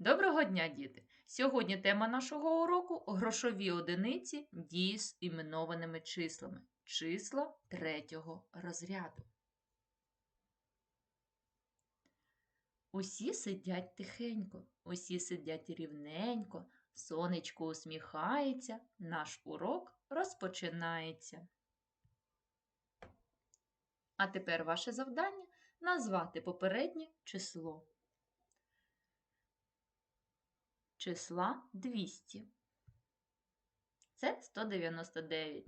Доброго дня, діти! Сьогодні тема нашого уроку грошові одиниці дії з іменованими числами. Числа третього розряду. Усі сидять тихенько, усі сидять рівненько, сонечко усміхається, наш урок розпочинається. А тепер ваше завдання назвати попереднє число. Числа 200. Це 199.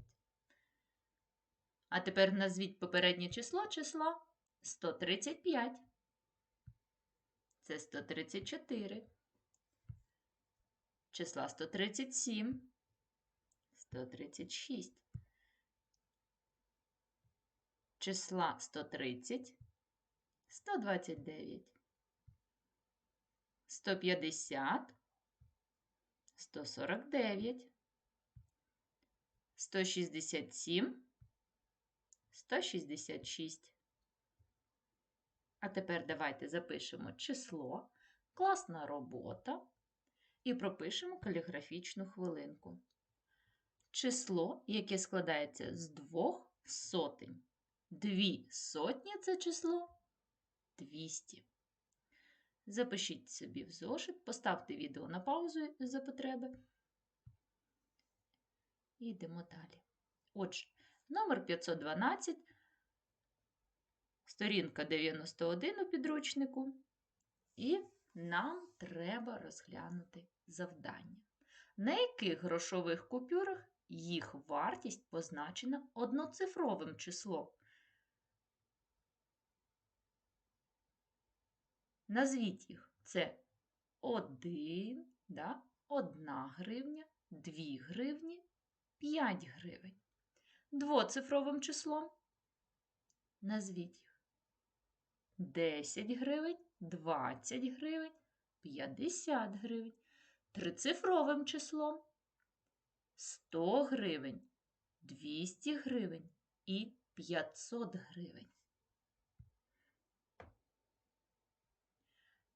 А тепер назвіть попереднє число числа 135. Це 134. Числа 137. 136. Числа 130. 129. 150. 149, 167, 166. А тепер давайте запишемо число, класна робота і пропишемо каліграфічну хвилинку. Число, яке складається з двох сотень. Дві сотні це число 200. Запишіть собі в зошит, поставте відео на паузу за потреби. І йдемо далі. Отже, номер 512, сторінка 91 у підручнику. І нам треба розглянути завдання. На яких грошових купюрах їх вартість позначена одноцифровим числом? Назвіть їх. Це 1, да? 1 гривня, 2 гривні, 5 гривень. Двоцифровим числом. Назвіть їх. 10 гривень, 20 гривень, 50 гривень. Трицифровим числом 100 гривень, 200 гривень і 500 гривень.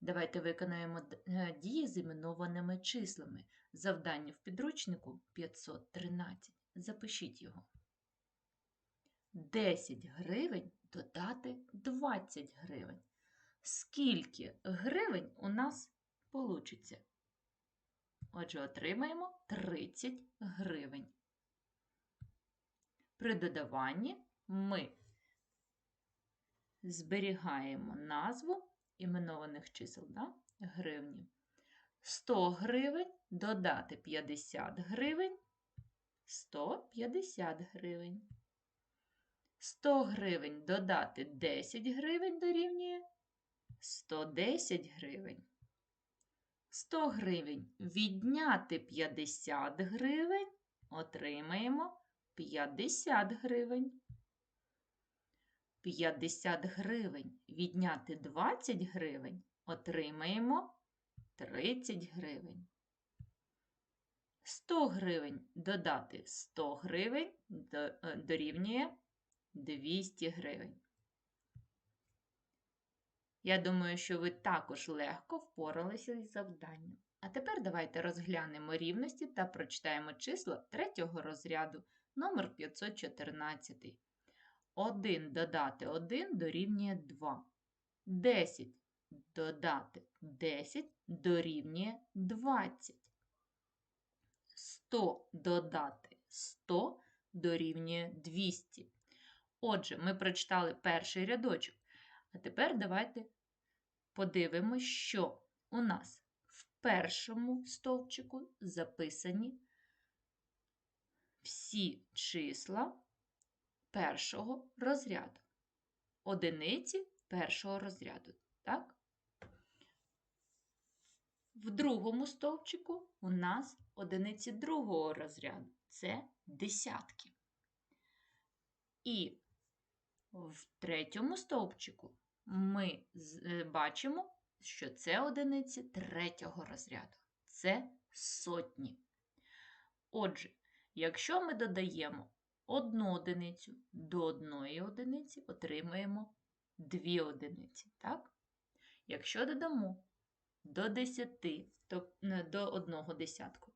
Давайте виконаємо е, дії з іменованими числами. Завдання в підручнику 513. Запишіть його. 10 гривень додати 20 гривень. Скільки гривень у нас получиться? Отже, отримаємо 30 гривень. При додаванні ми зберігаємо назву іменованих чисел, да? гривні. 100 гривень додати 50 гривень, 150 гривень. 100 гривень додати 10 гривень дорівнює 110 гривень. 100 гривень відняти 50 гривень, отримаємо 50 гривень. 50 гривень відняти 20 гривень, отримаємо 30 гривень. 100 гривень додати 100 гривень е, дорівнює 200 гривень. Я думаю, що ви також легко впоралися із завданням. А тепер давайте розглянемо рівності та прочитаємо числа третього розряду номер 514. 1 додати 1 дорівнює 2. 10 додати 10 дорівнює 20. 100 додати 100 дорівнює 200. Отже, ми прочитали перший рядочок. А тепер давайте подивимось, що у нас в першому стовпчику записані всі числа першого розряду. Одиниці першого розряду. Так? В другому стовпчику у нас одиниці другого розряду це десятки. І в третьому стовпчику ми е, бачимо, що це одиниці третього розряду. Це сотні. Отже, якщо ми додаємо одну одиницю до одної одиниці отримаємо дві одиниці. Так? Якщо додамо до 10, то, не, до одного десятку.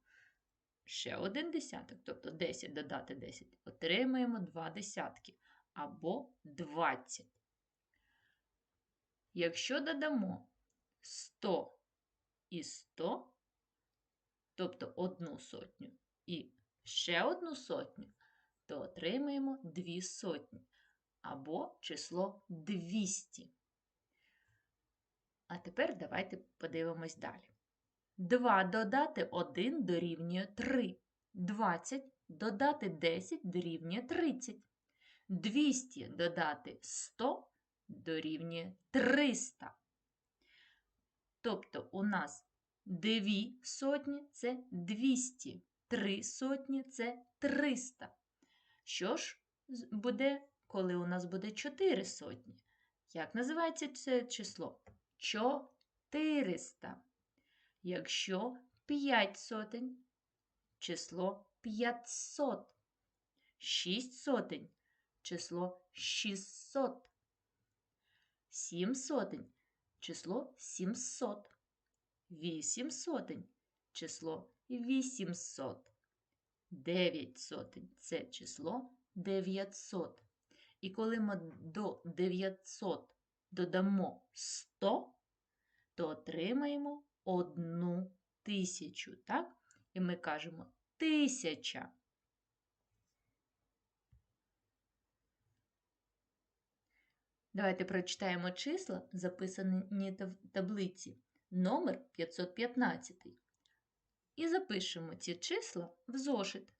Ще один десяток, тобто 10 додати 10, отримаємо 2 десятки або 20. Якщо додамо 100 і 100, тобто одну сотню і ще одну сотню, то отримаємо 2 сотні або число 200. А тепер давайте подивимось далі. 2 додати 1 дорівнює 3. 20 додати 10 дорівнює 30. 200 додати 100 дорівнює 300. Тобто у нас 2 сотні це 200, 3 сотні це 300. Що ж буде, коли у нас буде 4 сотні? Як називається це число? 400. Якщо 5 сотень, число 500. 6 сотень, число 600. 7 сотень, число 700. 8 сотень, число 800. 9 сотень це число 900. І коли ми до 900 додамо 100, то отримаємо одну тисячу, так? І ми кажемо тисяча. Давайте прочитаємо числа, записані в таблиці, номер 515. І запишемо ці числа в зошит.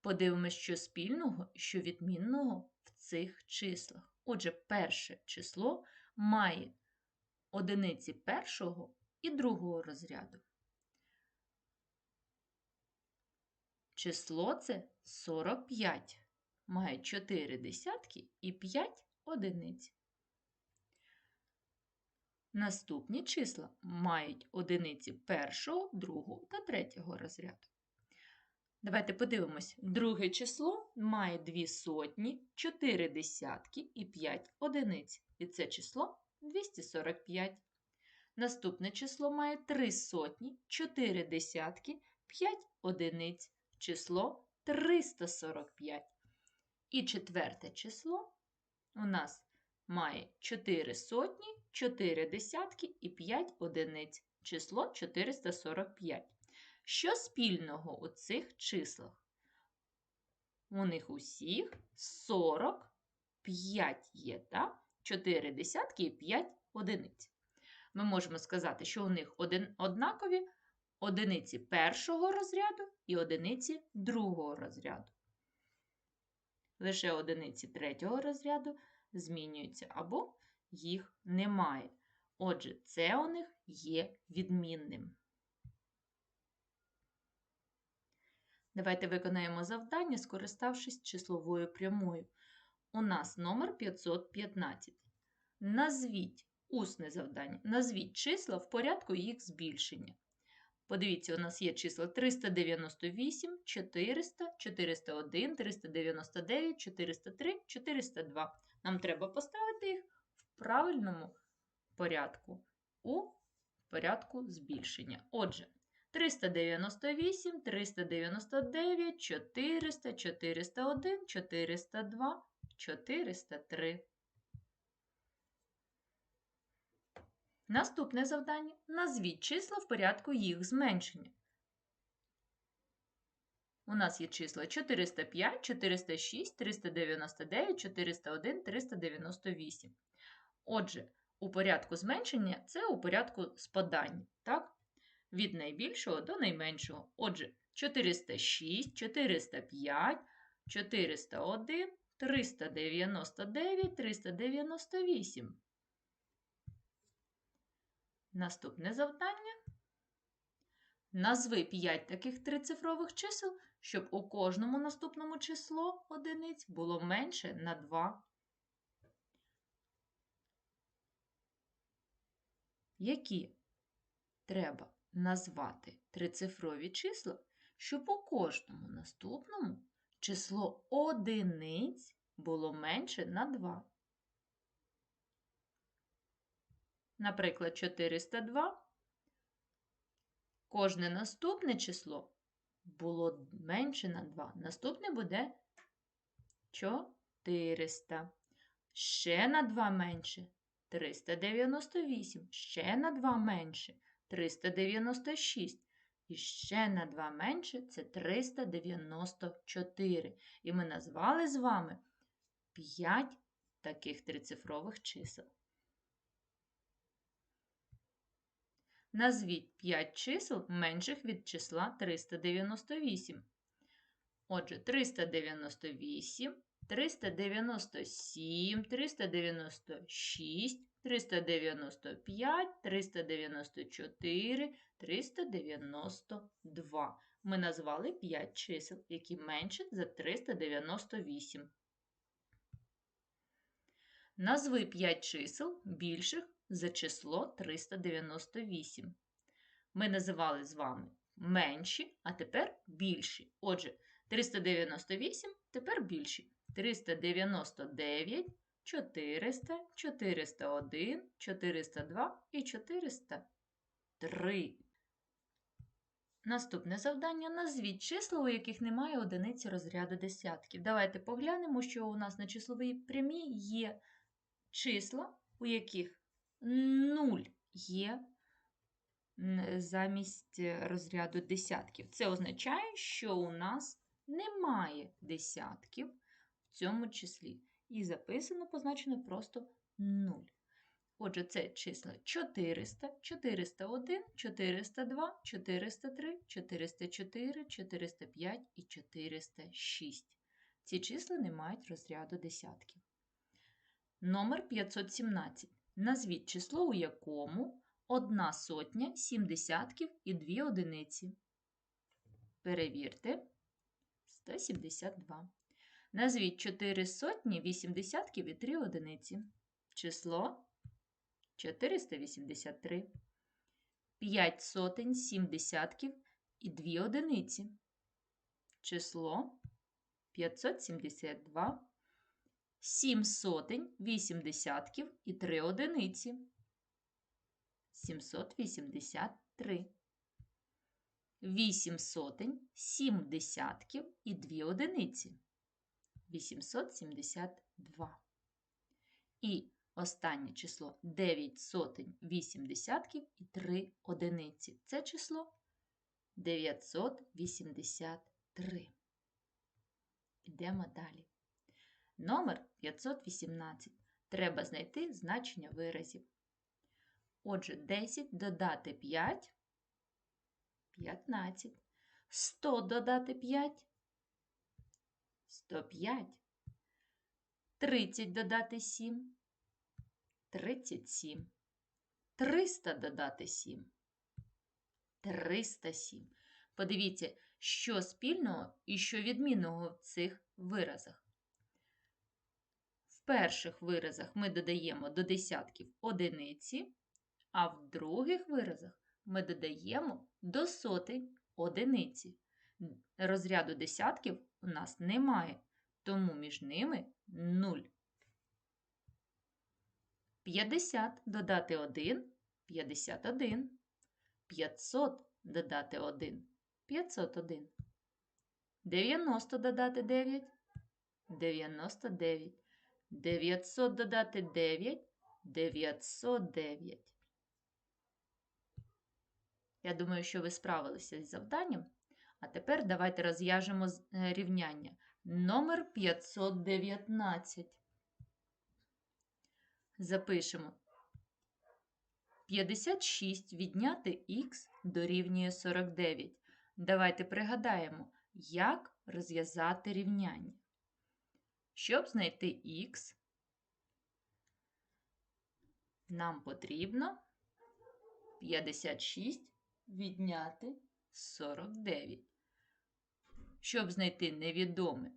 Подивимось, що спільного що відмінного в цих числах. Отже, перше число має одиниці першого і другого розряду. Число це 45. Має 4 десятки і 5 одиниць. Наступні числа мають одиниці першого, другого та третього розряду. Давайте подивимось. Друге число має 2 сотні, 4 десятки і 5 одиниць. І це число 245. Наступне число має 3 сотні, 4 десятки, 5 одиниць. Число 345. І четверте число у нас має 4 сотні, 4 десятки і 5 одиниць. Число 445. Що спільного у цих числах? У них усіх 45 є, так? 4 десятки і 5 одиниць. Ми можемо сказати, що у них один, однакові одиниці першого розряду і одиниці другого розряду. Лише одиниці третього розряду змінюються або їх немає. Отже, це у них є відмінним. Давайте виконаємо завдання, скориставшись числовою прямою. У нас номер 515. Назвіть усне завдання. Назвіть числа в порядку їх збільшення. Подивіться, у нас є числа 398, 400, 401, 399, 403, 402. Нам треба поставити їх правильному порядку у порядку збільшення. Отже, 398, 399, 400, 401, 402, 403. Наступне завдання. Назвіть числа в порядку їх зменшення. У нас є числа 405, 406, 399, 401, 398. Отже, у порядку зменшення це у порядку спадання. так? Від найбільшого до найменшого. Отже, 406, 405, 401, 399, 398. Наступне завдання. Назви 5 таких трицифрових чисел, щоб у кожному наступному число одиниць було менше на 2. Які треба назвати трицифрові числа, щоб у кожному наступному число одиниць було менше на 2. Наприклад, 402 кожне наступне число було менше на 2. Наступне буде 400. Ще на 2 менше 398. Ще на 2 менше 396. І ще на 2 менше це 394. І ми назвали з вами 5 таких трицифрових чисел. Назвіть 5 чисел менших від числа 398. Отже, 398, 397, 396, 395, 394, 392. Ми назвали 5 чисел, які менше за 398. Назви 5 чисел більших за число 398. Ми називали з вами менші, а тепер більші. Отже, 398 тепер більші. 399, 400, 401, 402 і 403. Наступне завдання назвіть числа, у яких немає одиниці розряду десятків. Давайте поглянемо, що у нас на числовій прямій є числа, у яких 0 є замість розряду десятків. Це означає, що у нас немає десятків цьому числі. І записано, позначено просто 0. Отже, це числа 400, 401, 402, 403, 404, 405 і 406. Ці числа не мають розряду десятків. Номер 517. Назвіть число, у якому одна сотня, сім десятків і дві одиниці. Перевірте. 172. Назвіть 4 сотні, 8 десятків і 3 одиниці. Число 483. 5 сотень, 7 десятків і 2 одиниці. Число 572. 7 сотень, 8 десятків і 3 одиниці. 783. 8 сотень, 7 десятків і 2 одиниці. 872. І останнє число 9 сотень, 8 десятків і 3 одиниці. Це число 983. Йдемо далі. Номер 518. Треба знайти значення виразів. Отже, 10 додати 5 15. 100 додати 5 105. 30 додати 7 37. 300 додати 7 307. Подивіться, що спільного і що відмінного в цих виразах. В перших виразах ми додаємо до десятків одиниці, а в других виразах ми додаємо до сотень одиниці. Розряду десятків у нас немає, тому між ними 0. 50 додати 1 51. 500 додати 1 501. 90 додати 9 99. 900 додати 9 909. Я думаю, що ви справилися з завданням. А тепер давайте розв'яжемо е, рівняння. Номер 519. Запишемо. 56 відняти х дорівнює 49. Давайте пригадаємо, як розв'язати рівняння. Щоб знайти х, нам потрібно 56 відняти 49. Щоб знайти невідомий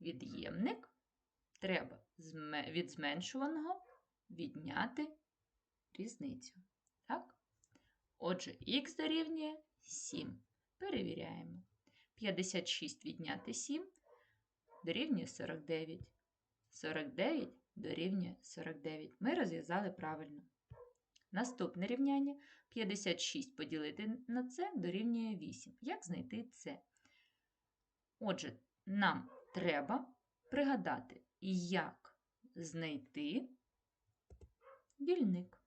від'ємник, треба від зменшуваного відняти різницю. Так? Отже, х дорівнює 7. Перевіряємо. 56 відняти 7 дорівнює 49. 49 дорівнює 49. Ми розв'язали правильно. Наступне рівняння 56 поділити на це дорівнює 8. Як знайти це? Отже, нам треба пригадати, як знайти дільник.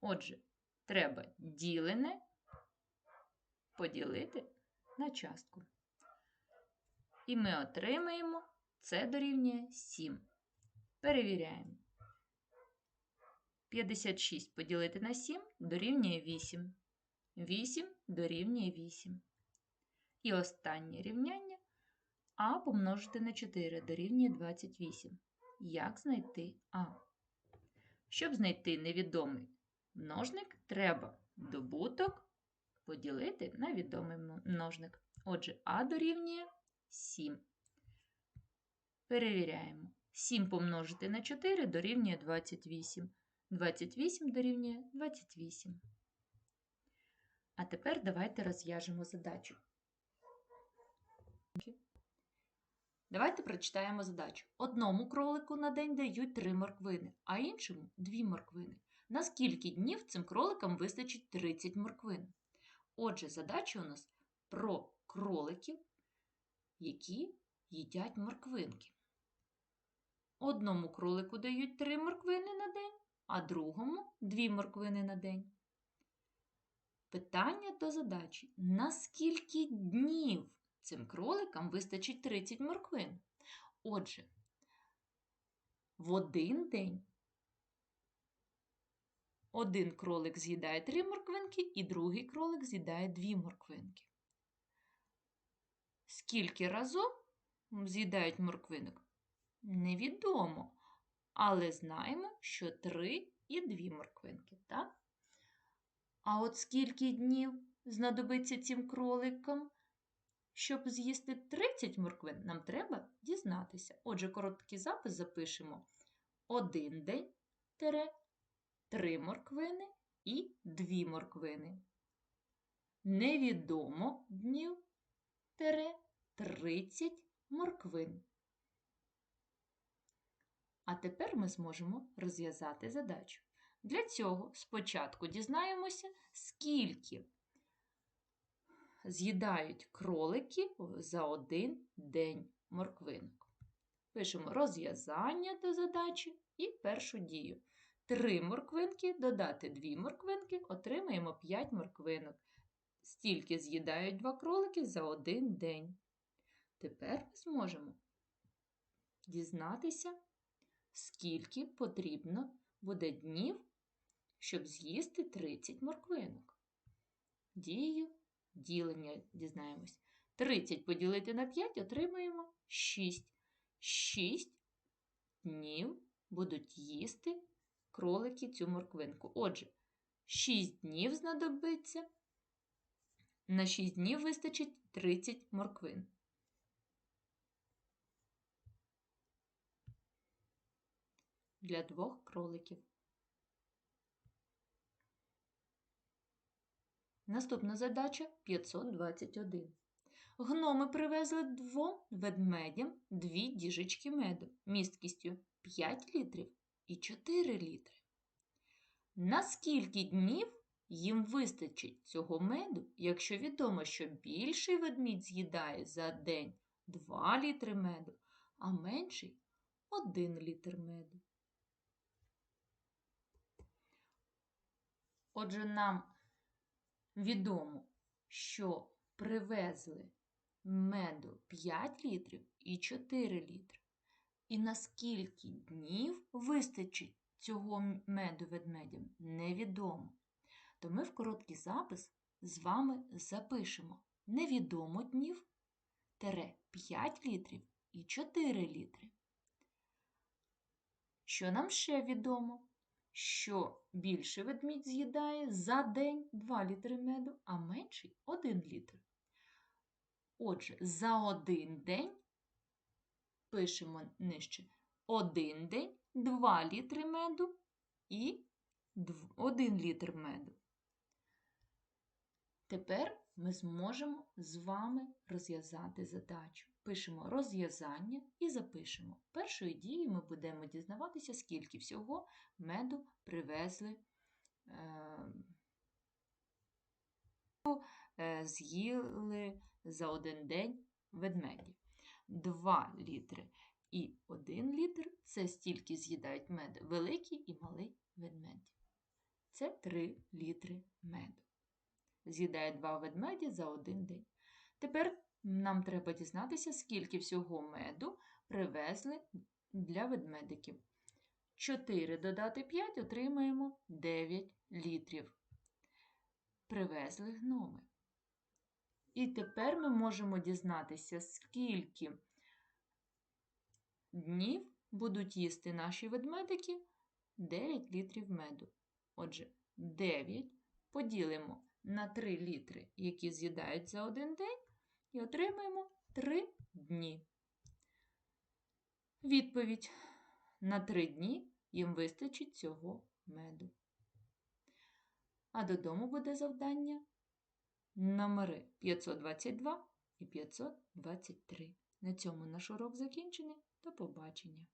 Отже, треба ділене поділити на частку. І ми отримаємо це дорівнює 7. Перевіряємо. 56 поділити на 7 дорівнює 8. 8 дорівнює 8. І останнє рівняння а помножити на 4 дорівнює 28. Як знайти А? Щоб знайти невідомий множник, треба добуток поділити на відомий множник. Отже, А дорівнює 7. Перевіряємо. 7 помножити на 4 дорівнює 28. 28 дорівнює 28. А тепер давайте розв'яжемо задачу. Давайте прочитаємо задачу. Одному кролику на день дають 3 морквини, а іншому 2 морквини. На скільки днів цим кроликам вистачить 30 морквин? Отже, задача у нас про кроликів, які їдять морквинки. Одному кролику дають 3 морквини на день, а другому 2 морквини на день. Питання до задачі: на скільки днів цим кроликам вистачить 30 морквин? Отже, в один день один кролик з'їдає 3 морквинки, і другий кролик з'їдає 2 морквинки. Скільки разом з'їдають морквинок? Невідомо. Але знаємо, що 3 і 2 морквинки, так? А от скільки днів знадобиться цим кроликам, щоб з'їсти 30 морквин, нам треба дізнатися. Отже, короткий запис запишемо один день тере, 3 морквини і 2 морквини. Невідомо днів тере 30 морквин. А тепер ми зможемо розв'язати задачу. Для цього спочатку дізнаємося, скільки з'їдають кролики за один день морквинок. Пишемо розв'язання до задачі і першу дію. Три морквинки додати дві морквинки, отримаємо 5 морквинок. Стільки з'їдають два кролики за один день. Тепер ми зможемо дізнатися, скільки потрібно буде днів, щоб з'їсти 30 морквинок. Дію ділення дізнаємось. 30 поділити на 5 отримаємо 6. 6 днів будуть їсти кролики цю морквинку. Отже, 6 днів знадобиться. На 6 днів вистачить 30 морквин. Для двох кроликів. Наступна задача 521. Гноми привезли двом ведмедям дві діжечки меду місткістю 5 літрів і 4 літри. На скільки днів їм вистачить цього меду, якщо відомо, що більший ведмідь з'їдає за день 2 літри меду, а менший 1 літр меду? Отже, нам відомо, що привезли меду 5 літрів і 4 літри. І на скільки днів вистачить цього меду ведмедям, невідомо. То ми в короткий запис з вами запишемо невідомо днів тере 5 літрів і 4 літри. Що нам ще відомо? Що більший ведмідь з'їдає за день 2 літри меду, а менший 1 літр. Отже, за один день пишемо нижче один день 2 літри меду і 1 літр меду. Тепер ми зможемо з вами розв'язати задачу. Пишемо розв'язання і запишемо. Першою дією ми будемо дізнаватися, скільки всього меду привезли, е, е, з'їли за один день ведмеді. 2 літри і 1 літр це стільки з'їдають мед великий і малий ведмеді. Це 3 літри меду. З'їдає два ведмеді за один день. Тепер нам треба дізнатися, скільки всього меду привезли для ведмедиків. 4 додати 5 отримаємо 9 літрів. Привезли гноми. І тепер ми можемо дізнатися, скільки днів будуть їсти наші ведмедики 9 літрів меду. Отже, 9 поділимо на 3 літри, які з'їдають за один день, і отримаємо 3 дні. Відповідь: на 3 дні їм вистачить цього меду. А додому буде завдання номери 522 і 523. На цьому наш урок закінчений. До побачення!